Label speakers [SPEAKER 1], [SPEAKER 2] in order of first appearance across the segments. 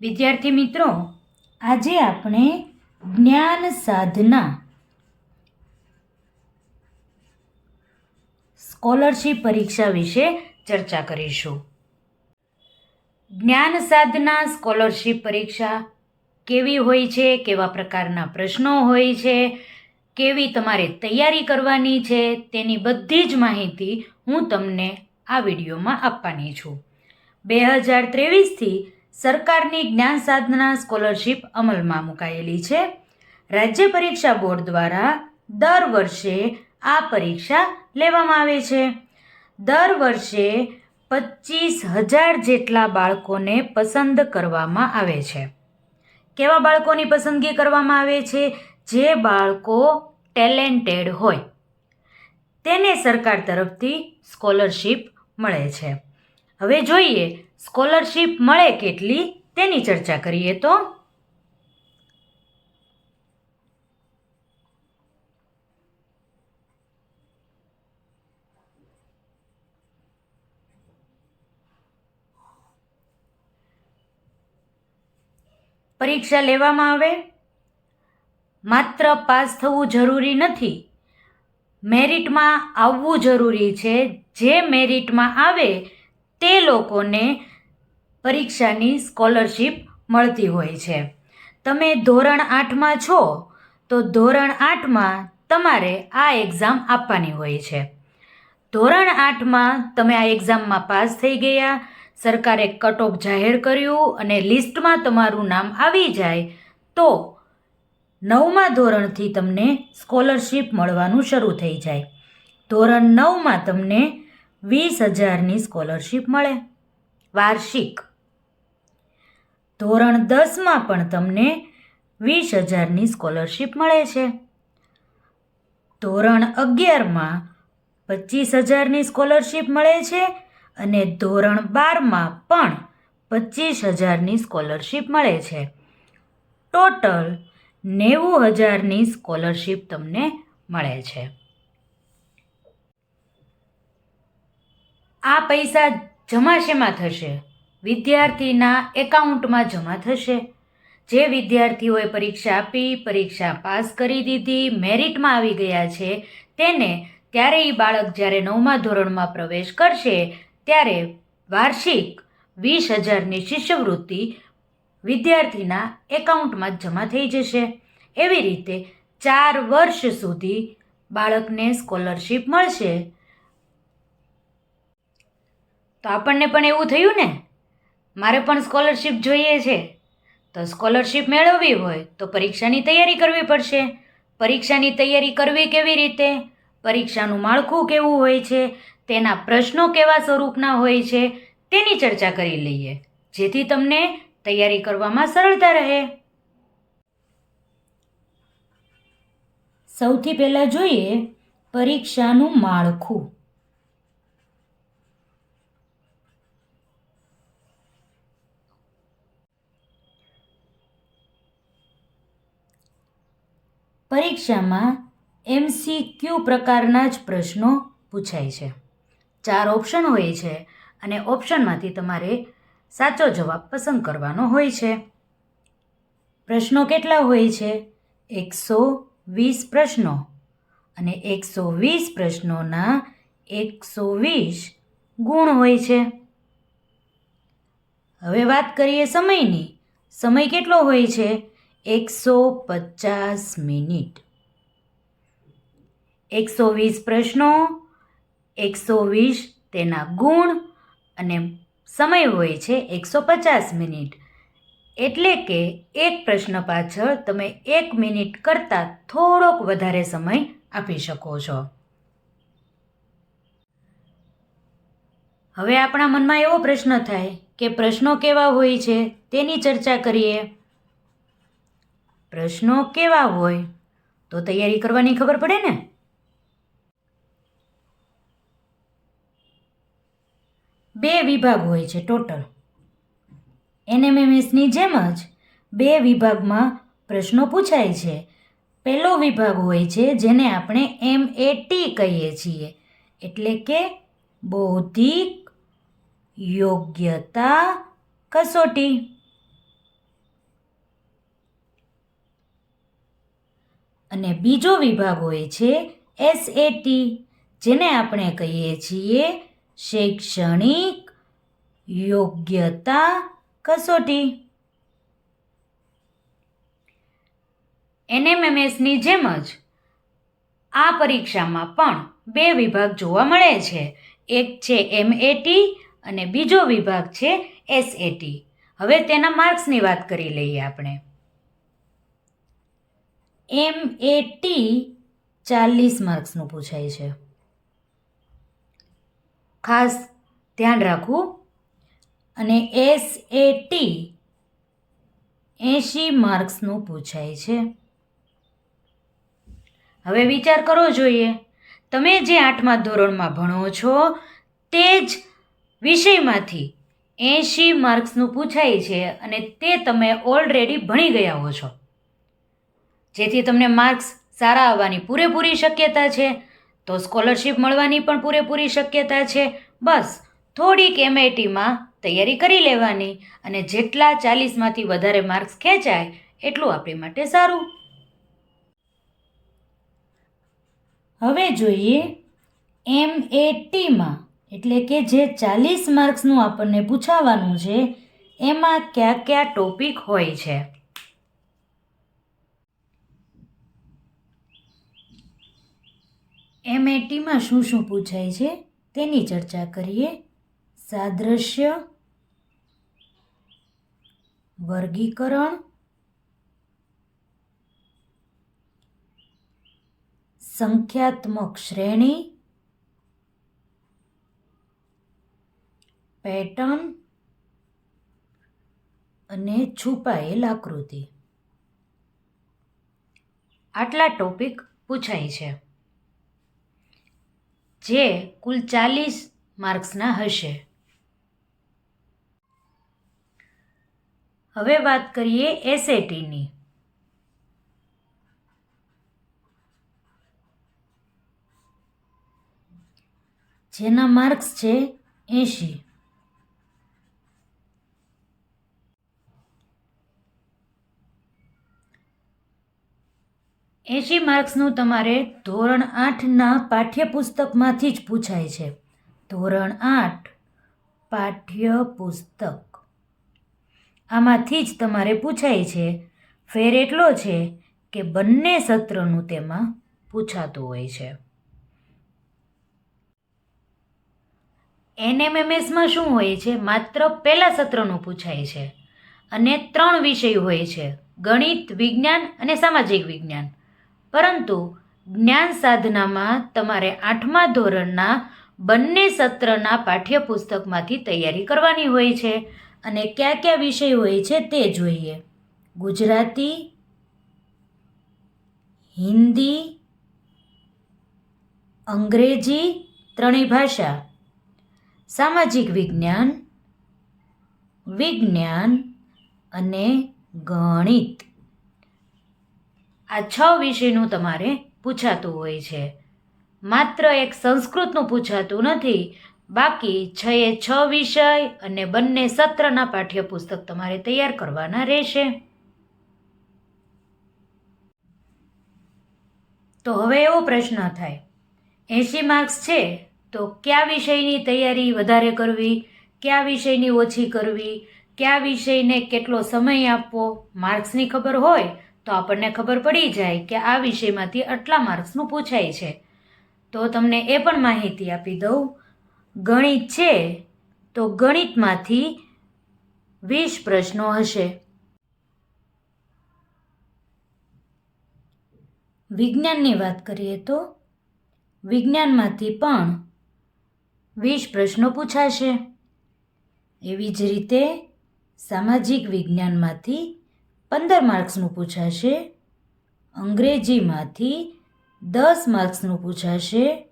[SPEAKER 1] વિદ્યાર્થી મિત્રો, આજે આપણે જ્ઞાન સાધના સ્કોલરશીપ પરીક્ષા વિશે ચર્ચા કરીશું. જ્ઞાન સાધના સ્કોલરશીપ પરીક્ષા કેવી હોય છે, કેવા પ્રકારના પ્રશ્નો હોય છે, કેવી તમારે તૈયારી કરવાની છે, તેની બધી જ માહિતી હું તમને આ વિડીયોમાં આપવાની છું. બે હજાર ત્રેવીસથી સરકારની જ્ઞાન સાધના સ્કોલરશિપ અમલમાં મુકાયેલી છે. રાજ્ય પરીક્ષા બોર્ડ દ્વારા દર વર્ષે આ પરીક્ષા લેવામાં આવે છે. દર વર્ષે પચીસ હજાર જેટલા બાળકોને પસંદ કરવામાં આવે છે. કેવા બાળકોની પસંદગી કરવામાં આવે છે? જે બાળકો ટેલેન્ટેડ હોય, તેને સરકાર તરફથી સ્કોલરશીપ મળે છે. હવે જોઈએ સ્કોલરશિપ મળે કેટલી? તેની ચર્ચા કરીએ તો. પરીક્ષા લેવામાં આવે? માત્ર પાસ થવું જરૂરી નથી. મેરિટમાં આવવું જરૂરી છે. જે મેરિટમાં આવે, તે લોકોને પરીક્ષાની સ્કોલરશિપ મળતી હોય છે. તમે ધોરણ આઠમાં છો, તો ધોરણ આઠમાં તમારે આ એક્ઝામ આપવાની હોય છે. ધોરણ આઠમાં તમે આ એક્ઝામમાં પાસ થઈ ગયા, સરકારે કટ ઓફ જાહેર કર્યું અને લિસ્ટમાં તમારું નામ આવી જાય, તો નવમા ધોરણથી તમને સ્કોલરશિપ મળવાનું શરૂ થઈ જાય. ધોરણ નવમાં તમને વીસ હજારની સ્કોલરશીપ મળે. વાર્ષિક ધોરણ દસમાં પણ તમને વીસ હજારની સ્કોલરશીપ મળે છે. ધોરણ અગિયારમાં પચીસ હજારની સ્કોલરશીપ મળે છે અને ધોરણ બારમાં પણ પચીસ હજારની સ્કોલરશીપ મળે છે. ટોટલ નેવું હજારની સ્કોલરશીપ તમને મળે છે. આ પૈસા જમા શેમાં થશે? વિદ્યાર્થીના એકાઉન્ટમાં જમા થશે. જે વિદ્યાર્થીઓએ પરીક્ષા આપી, પરીક્ષા પાસ કરી દીધી, મેરિટમાં આવી ગયા છે, તેને ત્યારે એ બાળક જ્યારે નવમા ધોરણમાં પ્રવેશ કરશે, ત્યારે વાર્ષિક વીસ હજારની શિષ્યવૃત્તિ વિદ્યાર્થીના એકાઉન્ટમાં જમા થઈ જશે. એવી રીતે ચાર વર્ષ સુધી બાળકને સ્કોલરશિપ મળશે. તો આપણને પણ એવું થયું ને? મારે પણ સ્કોલરશિપ જોઈએ છે. તો સ્કોલરશિપ મેળવવી હોય તો પરીક્ષાની તૈયારી કરવી પડશે. પરીક્ષાની તૈયારી કરવી કેવી રીતે? પરીક્ષાનું માળખું કેવું હોય છે? તેના પ્રશ્નો કેવા સ્વરૂપના હોય છે? તેની ચર્ચા કરી લઈએ. જેથી તમને તૈયારી કરવામાં સરળતા રહે. સૌથી પહેલાં જોઈએ પરીક્ષાનું માળખું. પરીક્ષામાં એમસીક્યુ પ્રકારના જ પ્રશ્નો પૂછાય છે. ચાર ઓપ્શન હોય છે અને ઓપ્શનમાંથી તમારે સાચો જવાબ પસંદ કરવાનો હોય છે. પ્રશ્નો કેટલા હોય છે? એકસો વીસ પ્રશ્નો અને એકસો વીસ પ્રશ્નોના એકસો વીસ ગુણ હોય છે. હવે વાત કરીએ સમયની. સમય કેટલો હોય છે? એકસો પચાસ મિનિટ. એકસો વીસ પ્રશ્નો, એકસો વીસ તેના ગુણ અને સમય હોય છે એકસો પચાસ મિનિટ. એટલે કે એક પ્રશ્ન પાછળ તમે એક મિનિટ કરતાં થોડોક વધારે સમય આપી શકો છો. હવે આપણા મનમાં એવો પ્રશ્ન થાય કે પ્રશ્નો કેવા હોય છે તેની ચર્ચા કરીએ. પ્રશ્નો કેવા હોય તો તૈયારી કરવાની ખબર પડે ને? બે વિભાગ હોય છે ટોટલ. એનએમએમએસની જેમ જ બે વિભાગમાં પ્રશ્નો પૂછાય છે. પહેલો વિભાગ હોય છે જેને આપણે એમ એ ટી કહીએ છીએ. એટલે કે બૌદ્ધિક યોગ્યતા કસોટી. અને બીજો વિભાગ હોય છે એસએટી જેને આપણે કહીએ છીએ શૈક્ષણિક યોગ્યતા કસોટી. એનએમએમએસની જેમ જ આ પરીક્ષામાં પણ બે વિભાગ જોવા મળે છે. એક છે એમએટી અને બીજો વિભાગ છે એસએટી હવે તેના માર્ક્સની વાત કરી લઈએ આપણે. એમ એ ટી ચાલીસ માર્ક્સનું પૂછાય છે. ખાસ ધ્યાન રાખવું. અને એસ એ ટી એંશી માર્ક્સનું પૂછાય છે. હવે વિચાર કરવો જોઈએ. તમે જે આઠમા ધોરણમાં ભણો છો, તે જ વિષયમાંથી એંશી માર્ક્સનું પૂછાય છે અને તે તમે ઓલરેડી ભણી ગયા હો છો. જેથી તમને માર્ક્સ સારા આવવાની પૂરેપૂરી શક્યતા છે. તો સ્કોલરશિપ મળવાની પણ પૂરેપૂરી શક્યતા છે. બસ, થોડીક એમઆઈટીમાં તૈયારી કરી લેવાની અને જેટલા ચાલીસમાંથી વધારે માર્ક્સ ખેંચાય એટલું આપણી માટે સારું. હવે જોઈએ એમ એ ટીમાં એટલે કે જે ચાલીસ માર્ક્સનું આપણને પૂછાવાનું છે, એમાં કયા કયા ટોપિક હોય છે. એમ એ ટીમાં શું શું પૂછાય છે તેની ચર્ચા કરીએ. સાદ્રશ્ય, વર્ગીકરણ, સંખ્યાત્મક શ્રેણી, પેટર્ન અને છુપાયેલ આકૃતિ. આટલા ટોપિક પૂછાય છે. જે કુલ ચાલીસ માર્ક્સના હશે. હવે વાત કરીએ એસએટીની જેના માર્ક્સ છે એંશી. એંશી માર્ક્સનું તમારે ધોરણ આઠના પાઠ્યપુસ્તકમાંથી જ પૂછાય છે. ધોરણ આઠ, પાઠ્યપુસ્તક. આમાંથી જ તમારે પૂછાય છે, ફેર એટલો છે કે બંને સત્રનું તેમાં પૂછાતું હોય છે. એનએમએમએસમાં શું હોય છે? માત્ર પહેલાં સત્રનું પૂછાય છે. અને ત્રણ વિષય હોય છે. ગણિત, વિજ્ઞાન અને સામાજિક વિજ્ઞાન. પરંતુ જ્ઞાન સાધનામાં તમારે આઠમા ધોરણના બંને સત્રના પાઠ્યપુસ્તકમાંથી તૈયારી કરવાની હોય છે અને કયા કયા વિષય હોય છે તે જોઈએ. ગુજરાતી, હિન્દી, અંગ્રેજી ત્રણેય ભાષા, સામાજિક વિજ્ઞાન વિજ્ઞાન અને ગણિત. આ છ વિષયનું તમારે પૂછાતું હોય છે. માત્ર એક સંસ્કૃતનું પૂછાતું નથી, બાકી છ એ છ વિષય અને બંને સત્રના પાઠ્યપુસ્તક તમારે તૈયાર કરવાના રહેશે. તો હવે એવો પ્રશ્ન થાય, એંશી માર્ક્સ છે તો કયા વિષયની તૈયારી વધારે કરવી, કયા વિષયની ઓછી કરવી, કયા વિષયને કેટલો સમય આપવો, માર્ક્સની ખબર હોય તો આપણને ખબર પડી જાય કે આ વિષયમાંથી આટલા માર્ક્સનું પૂછાય છે. તો તમને એ પણ માહિતી આપી દઉં. ગણિત છે તો ગણિતમાંથી વીસ પ્રશ્નો હશે. વિજ્ઞાનની વાત કરીએ તો વિજ્ઞાનમાંથી પણ વીસ પ્રશ્નો પૂછાશે. એવી જ રીતે સામાજિક વિજ્ઞાનમાંથી પંદર માર્ક્સનું પૂછાશે. અંગ્રેજીમાંથી દસ માર્ક્સનું પૂછાશે.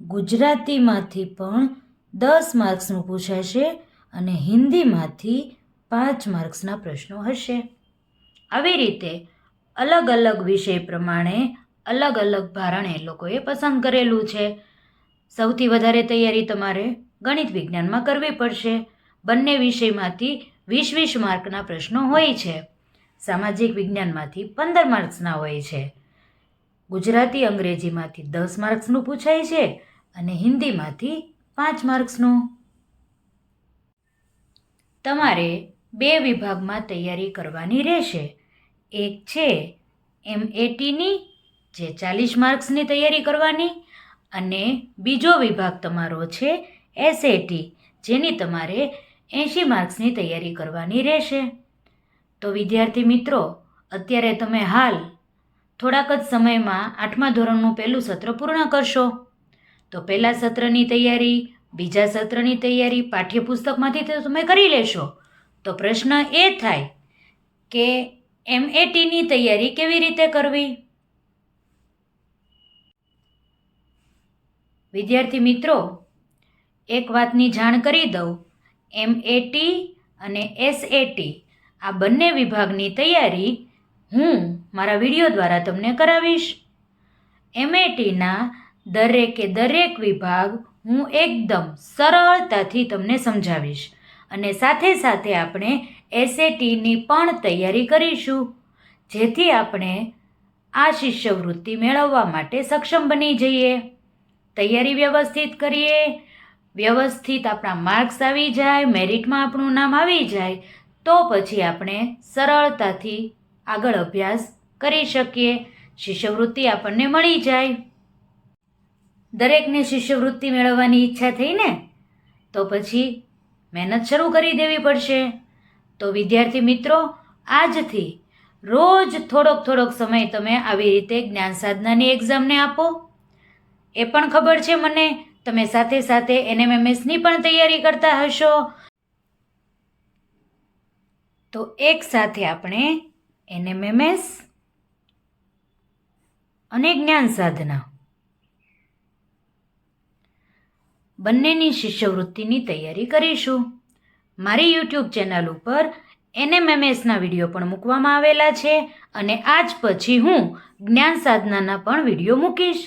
[SPEAKER 1] ગુજરાતીમાંથી પણ દસ માર્ક્સનું પૂછાશે અને હિન્દીમાંથી પાંચ માર્ક્સના પ્રશ્નો હશે. આવી રીતે અલગ અલગ વિષય પ્રમાણે અલગ અલગ ભારણ એ લોકોએ પસંદ કરેલું છે. સૌથી વધારે તૈયારી તમારે ગણિત વિજ્ઞાનમાં કરવી પડશે. બંને વિષયમાંથી વીસ વીસ માર્કના પ્રશ્નો હોય છે. સામાજિક વિજ્ઞાનમાંથી પંદર માર્ક્સના હોય છે. ગુજરાતી અંગ્રેજીમાંથી દસ માર્ક્સનું પૂછાય છે અને હિન્દીમાંથી પાંચ માર્ક્સનું. તમારે બે વિભાગમાં તૈયારી કરવાની રહેશે. એક છે એમ એટીની જે ચાલીસ માર્ક્સની તૈયારી કરવાની, અને બીજો વિભાગ તમારો છે એસએટી જેની તમારે એંશી માર્ક્સની તૈયારી કરવાની રહેશે. તો વિદ્યાર્થી મિત્રો, અત્યારે તમે હાલ થોડાક જ સમયમાં આઠમા ધોરણનું પહેલું સત્ર પૂર્ણ કરશો. તો પહેલાં સત્રની તૈયારી, બીજા સત્રની તૈયારી પાઠ્યપુસ્તકમાંથી તમે કરી લેશો. તો પ્રશ્ન એ થાય કે એમએટીની તૈયારી કેવી રીતે કરવી? વિદ્યાર્થી મિત્રો, એક વાતની જાણ કરી દઉં. એમએટી અને એસએટી આ બંને વિભાગની તૈયારી હું મારા વીડિયો દ્વારા તમને કરાવીશ. એમએટીના દરેકે દરેક વિભાગ હું એકદમ સરળતાથી તમને સમજાવીશ અને સાથે સાથે આપણે એસએટીની પણ તૈયારી કરીશું, જેથી આપણે આ શિષ્યવૃત્તિ મેળવવા માટે સક્ષમ બની જઈએ. તૈયારી વ્યવસ્થિત કરીએ, વ્યવસ્થિત આપણા માર્ક્સ આવી જાય, મેરિટમાં આપણું નામ આવી જાય તો પછી આપણે સરળતાથી આગળ અભ્યાસ કરી શકીએ. શિષ્યવૃત્તિ આપણને મળી જાય. દરેકને શિષ્યવૃત્તિ મેળવવાની ઈચ્છા થઈ ને, તો પછી મહેનત શરૂ કરી દેવી પડશે. તો વિદ્યાર્થી મિત્રો, આજથી રોજ થોડોક થોડોક સમય તમે આવી રીતે જ્ઞાન સાધનાની એક્ઝામને આપો. એ પણ ખબર છે મને, તમે સાથે સાથે એનએમએમએસની પણ તૈયારી કરતા હશો. તો એક સાથે આપણે એનએમએમએસ અને જ્ઞાન સાધના બંનેની શિષ્યવૃત્તિની તૈયારી કરીશું. મારી યુટ્યુબ ચેનલ ઉપર એનએમએમએસના વીડિયો પણ મૂકવામાં આવેલા છે અને આજ પછી હું જ્ઞાન સાધનાના પણ વીડિયો મૂકીશ.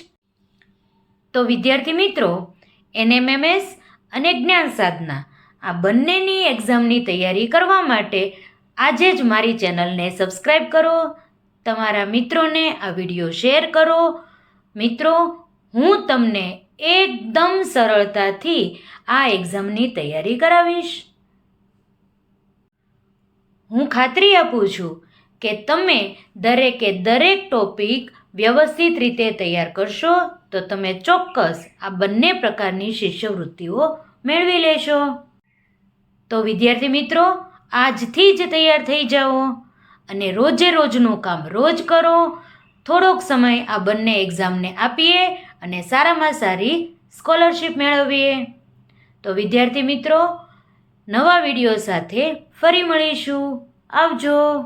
[SPEAKER 1] તો વિદ્યાર્થી મિત્રો, એનએમએમએસ અને જ્ઞાન સાધના આ બંનેની એક્ઝામની તૈયારી કરવા માટે આજે જ મારી ચેનલને સબસ્ક્રાઈબ કરો, તમારા મિત્રોને આ વીડિયો શેર કરો. મિત્રો, હું તમને એકદમ સરળતાથી આ એક્ઝામની તૈયારી કરાવીશ. હું ખાતરી આપું છું કે તમે દરેકે દરેક ટોપિક વ્યવસ્થિત રીતે તૈયાર કરશો, તો તમે ચોક્કસ આ બંને પ્રકારની શિષ્યવૃત્તિઓ મેળવી લેશો. તો વિદ્યાર્થી મિત્રો આજથી જ તૈયાર થઈ જાઓ અને રોજે રોજનું કામ રોજ કરો. થોડોક સમય આ બંને એક્ઝામને આપીએ અને સારામાં સારી સ્કોલરશિપ મેળવીએ. તો વિદ્યાર્થી મિત્રો, નવા વીડિયો સાથે ફરી મળીશું. આવજો.